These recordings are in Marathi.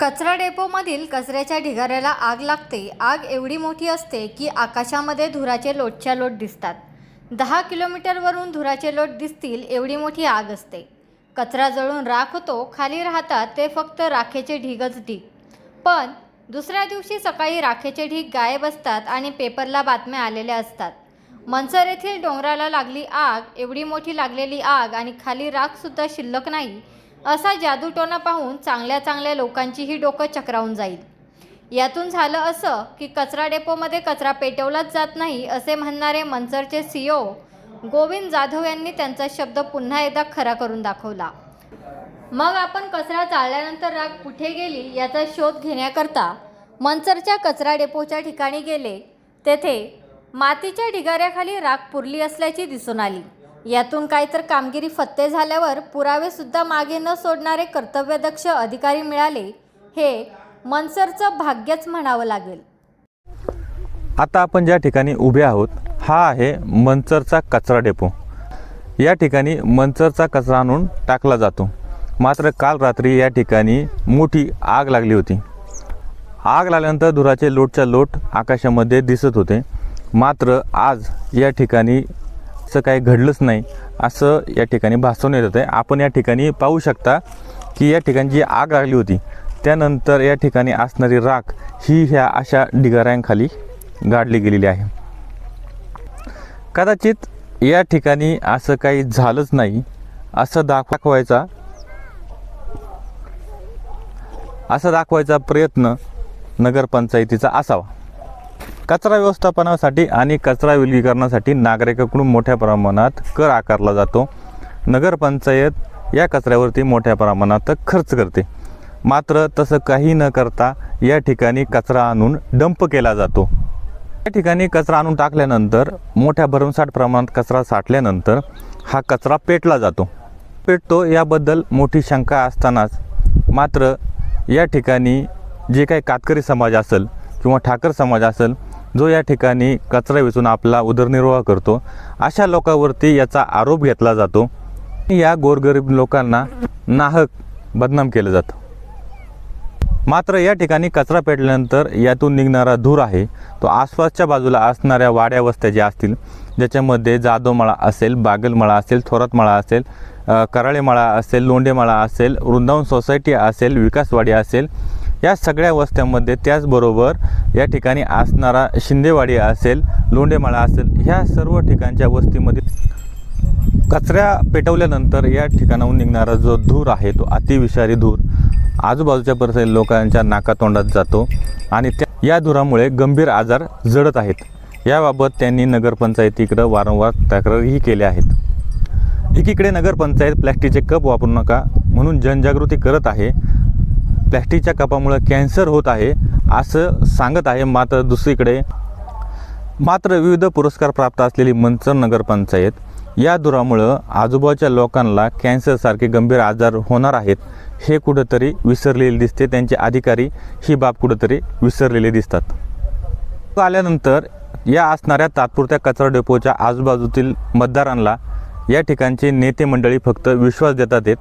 कचरा डेपोमधील कचऱ्याच्या ढिगाऱ्याला आग लागते. आग एवढी मोठी असते की आकाशामध्ये धुराचे लोटच्या लोट दिसतात. दहा किलोमीटरवरून धुराचे लोट दिसतील एवढी मोठी आग असते. कचरा जळून राख होतो खाली राहतात ते फक्त राखेचे ढीगच ढीग. पण दुसऱ्या दिवशी सकाळी राखेचे ढीग गायब असतात आणि पेपरला बातम्या आलेल्या असतात. मनसर येथील डोंगराला लागली आग एवढी मोठी लागलेली आग आणि खाली राखसुद्धा शिल्लक नाही असा जादूटोना पाहून चांगल्या चांगल्या लोकांचीही डोकं चक्रावून जाईल. यातून झालं असं की कचरा डेपोमध्ये कचरा पेटवलाच जात नाही असे म्हणणारे मनसरचे सीओ गोविंद जाधव यांनी त्यांचा शब्द पुन्हा एकदा खरा करून दाखवला. मग आपण कचरा चाळल्यानंतर राग कुठे गेली याचा शोध घेण्याकरता मनसरच्या कचरा डेपोच्या ठिकाणी गेले. तेथे मातीच्या ढिगाऱ्याखाली राख पुरली असल्याची दिसून आली. यातून काहीतर कामगिरी फत्ते झाल्यावर पुरावेसुद्धा मागे न सोडणारे कर्तव्यदक्ष अधिकारी मिळाले हे मनसरचं भाग्यच म्हणावं लागेल. आता आपण ज्या ठिकाणी उभे आहोत हा आहे मंचरचा कचरा डेपो. या ठिकाणी मंचरचा कचरा आणून टाकला जातो. मात्र काल रात्री या ठिकाणी मोठी आग लागली होती. आग लागल्यानंतर धुराचे लोटच्या लोट आकाशामध्ये दिसत होते. मात्र आज या ठिकाणी असं काही घडलंच नाही. असं या ठिकाणी भासवून येत आहे आपण या ठिकाणी पाहू शकता की या ठिकाणी जी आग लागली होती त्यानंतर या ठिकाणी असणारी राख ही ह्या अशा ढिगाऱ्यांखाली गाडली गेलेली आहे. कदाचित या ठिकाणी असं काही झालंच नाही असं दाखवायचा असं दाखवायचा प्रयत्न नगरपंचायतीचा असावा. कचरा व्यवस्थापनासाठी आणि कचरा विलगीकरणासाठी नागरिकाकडून मोठ्या प्रमाणात कर आकारला जातो. नगरपंचायत या कचऱ्यावरती मोठ्या प्रमाणात खर्च करते. मात्र तसं काही न करता या ठिकाणी कचरा आणून डंप केला जातो. या ठिकाणी कचरा आणून टाकल्यानंतर मोठ्या भरमसाठ प्रमाणात कचरा साठल्यानंतर हा कचरा पेटला जातो. पेटतो याबद्दल मोठी शंका असतानाच मात्र या ठिकाणी जे काही कातकरी समाज असेल किंवा ठाकर समाज असेल जो या ठिकाणी कचरा वेचून आपला उदरनिर्वाह करतो अशा लोकांवरती याचा आरोप घेतला जातो. या गोरगरीब लोकांना नाहक बदनाम केलं जातं. मात्र या ठिकाणी कचरा पेटल्यानंतर यातून निघणारा धूर आहे. तो आसपासच्या बाजूला असणाऱ्या वाड्या वस्त्या ज्या असतील ज्याच्यामध्ये जाधवमाळा असेल बागलमाळा असेल थोरातमाळा असेल कराळेमाळा असेल लोंडेमाळा असेल वृंदावन सोसायटी असेल विकासवाडी असेल या सगळ्या वस्त्यांमध्ये त्याचबरोबर या ठिकाणी असणारा शिंदेवाडी असेल लोंडेमाळा असेल ह्या सर्व ठिकाणच्या वस्तीमध्ये कचऱ्या पेटवल्यानंतर या ठिकाणाहून निघणारा जो धूर आहे तो अतिविषारी धूर. आजूबाजूच्या परिसर लोकांच्या नाकातोंडात जातो आणि त्या या धुरामुळे गंभीर आजार जडत आहेत. याबाबत त्यांनी नगरपंचायतीकडं वारंवार तक्रारही केल्या आहेत. एकीकडे नगरपंचायत प्लॅस्टिकचे कप वापरू नका म्हणून जनजागृती करत आहे. प्लॅस्टिकच्या कपामुळे कॅन्सर होत आहे. असं सांगत आहे मात्र दुसरीकडे. मात्र विविध पुरस्कार प्राप्त असलेली मंचर नगरपंचायत या धुरामुळं आजूबाजूच्या लोकांना कॅन्सरसारखे गंभीर आजार होणार आहेत हे कुठंतरी विसरलेले दिसते. त्यांचे अधिकारी ही बाब कुठंतरी विसरलेले दिसतात. आल्यानंतर या असणाऱ्या तात्पुरत्या कचरा डेपोच्या आजूबाजूतील मतदारांना या ठिकाणचे नेते मंडळी फक्त विश्वास देतात आहेत.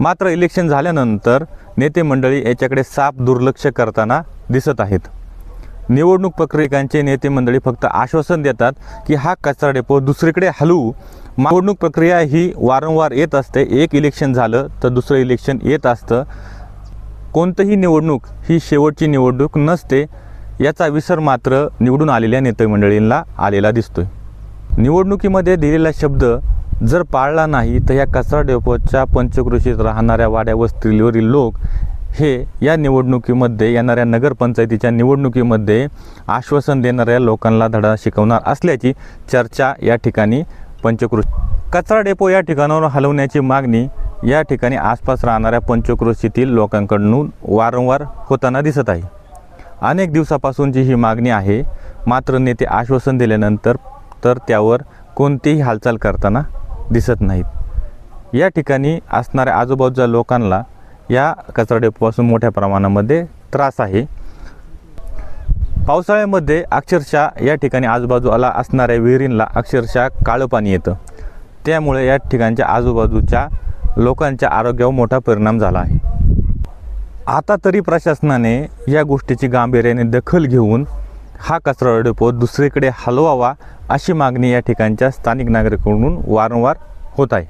मात्र इलेक्शन झाल्यानंतर नेते मंडळी याच्याकडे साफ दुर्लक्ष करताना दिसत आहेत. निवडणूक प्रक्रियकांचे नेते मंडळी फक्त आश्वासन देतात की हा कचरा डेपो दुसरीकडे हलवू निवडणूक प्रक्रिया ही वारंवार येत असते. एक इलेक्शन झालं तर दुसरं इलेक्शन येत असतं. कोणतंही निवडणूक ही शेवटची निवडणूक नसते. याचा विसर मात्र निवडून आलेल्या नेते मंडळींना आलेला दिसतोय. निवडणुकीमध्ये दिलेला शब्द जर पाळला नाही तर या कचरा डेपोच्या पंचकृषीत राहणाऱ्या वाड्या वस्तीवरील लोक हे या निवडणुकीमध्ये येणाऱ्या नगरपंचायतीच्या निवडणुकीमध्ये आश्वासन देणाऱ्या लोकांना धडा शिकवणार असल्याची चर्चा या ठिकाणी पंचकृषी कचरा डेपो या ठिकाणावर हलवण्याची मागणी या ठिकाणी आसपास राहणाऱ्या पंचकृषीतील लोकांकडून वारंवार होताना दिसत आहे. अनेक दिवसापासूनची ही मागणी आहे मात्र नेते आश्वासन दिल्यानंतर तर त्यावर कोणतीही हालचाल करताना दिसत नाहीत. या ठिकाणी असणाऱ्या आजूबाजूच्या लोकांना या कचरा डेपोपासून मोठ्या प्रमाणामध्ये त्रास आहे. पावसाळ्यामध्ये अक्षरशः या ठिकाणी आजूबाजूला असणाऱ्या विहिरींना अक्षरशः काळं पाणी येतं. त्यामुळे या ठिकाणच्या आजूबाजूच्या लोकांच्या आरोग्यावर मोठा परिणाम झाला आहे. आता तरी प्रशासनाने या गोष्टीची गांभीर्याने दखल घेऊन हा कचरा डेपो दुसरीकडे हलवावा अशी मागणी या ठिकाणच्या स्थानिक नागरिकांकडून वारंवार होत आहे.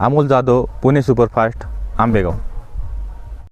अमोल जाधव पुणे सुपरफास्ट आंबेगाव.